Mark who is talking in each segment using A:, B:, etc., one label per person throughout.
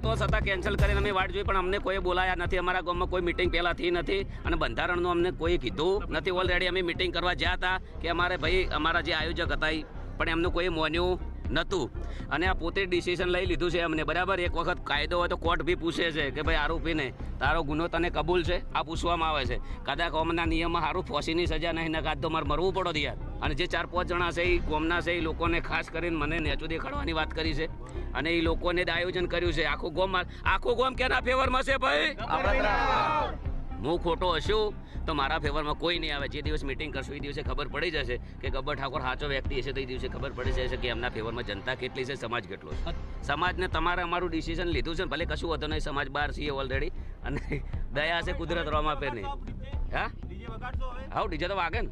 A: આવતો છતાં કેન્સલ કરીને અમે વાટ જોઈ, પણ અમને કોઈ બોલાયા નથી. અમારા ગામમાં કોઈ મિટિંગ પહેલાં થઈ નથી. અને બંધારણનું અમને કોઈ કીધું નથી. ઓલરેડી અમે મિટિંગ કરવા જ્યાં હતા કે અમારે ભાઈ, અમારા જે આયોજક હતા પણ એમનું કોઈ મોન્યું નહોતું. અને આ પોતે ડિસિઝન લઈ લીધું છે અમને, બરાબર? એક વખત કાયદો હોય તો કોર્ટ બી પૂછે છે કે ભાઈ, આરોપીને તારો ગુનો તને કબૂલ છે? આ પૂછવામાં આવે છે. કદાચ કોમના નિયમમાં સારું ફોસીની સજા નહીં ને તો મારે મરવું પડો યાર. અને જે ચાર પાંચ જણા છે એ ગોમના છે એ લોકોને ખાસ કરીને મને નેચું દેખાડવાની વાત કરી છે. અને એ લોકોને આયોજન કર્યું છે. આખું ગોમ આખું ગોમ કેના ફેવરમાં છે ભાઈ? હું ખોટો હશું? તો મારા ફેવરમાં કોઈ નહીં આવે. જે દિવસ મિટિંગ કરશું એ દિવસે ખબર પડી જશે કે ગબ્બર ઠાકોર સાચો વ્યક્તિ હશે તો એ દિવસે ખબર પડી જશે કે એમના ફેવરમાં જનતા કેટલી છે સમાજ કેટલો છે. સમાજને તમારે અમારું ડિસિઝન લીધું છે ભલે કશું હોતું નહીં સમાજ બહાર છીએ ઓલરેડી અને દયા છે કુદરત રોમાં પે નહીં. હા? હા ડીજે તો વાગે ને.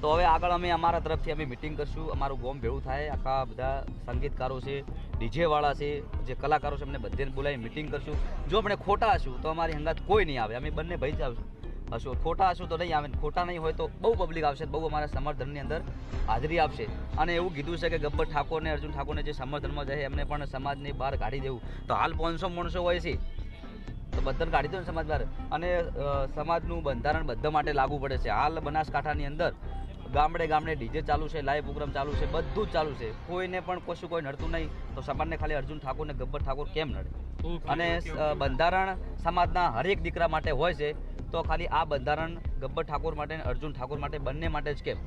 B: તો હવે આગળ અમે અમારા તરફથી અમે મિટિંગ કરશું. અમારું ગોમ ભેળું થાય. આખા બધા સંગીતકારો છે ડીજે વાળા છે, જે કલાકારો છે, એમને બધાને બોલાવી મિટિંગ કરશું. જો આપણે ખોટા હશું, તો અમારી હંગાત કોઈ નહીં આવે. અમે બંને ભાઈ જ આવશું હશું. ખોટા હશું તો નહીં આવે. ખોટા નહીં હોય તો બહુ પબ્લિક આવશે બહુ અમારા સમર્થનની અંદર હાજરી આપશે. અને એવું કીધું છે કે ગબ્બર ઠાકોરને, અર્જુન ઠાકોરને જે સમર્થનમાં જાય, એમને પણ સમાજની બહાર કાઢી દેવું. તો હાલ પાંચસો માણસો હોય છે. બધાને કાઢી દો ને સમાજ બહાર અને સમાજનું બંધારણ બધા માટે લાગુ પડે છે. હાલ બનાસકાંઠાની અંદર ગામડે ગામડે ડીજે ચાલુ છે લાઈવ પ્રોગ્રામ ચાલુ છે બધું જ ચાલુ છે. કોઈને પણ કશું કોઈ નડતું નહીં તો સમાજને ખાલી અર્જુન ઠાકોર ને ગબ્બર ઠાકોર કેમ નડે? અને બંધારણ સમાજના હરેક દીકરા માટે હોય છે તો ખાલી આ બંધારણ ગબ્બર ઠાકોર માટે અને અર્જુન ઠાકોર માટે બંને માટે જ કેમ?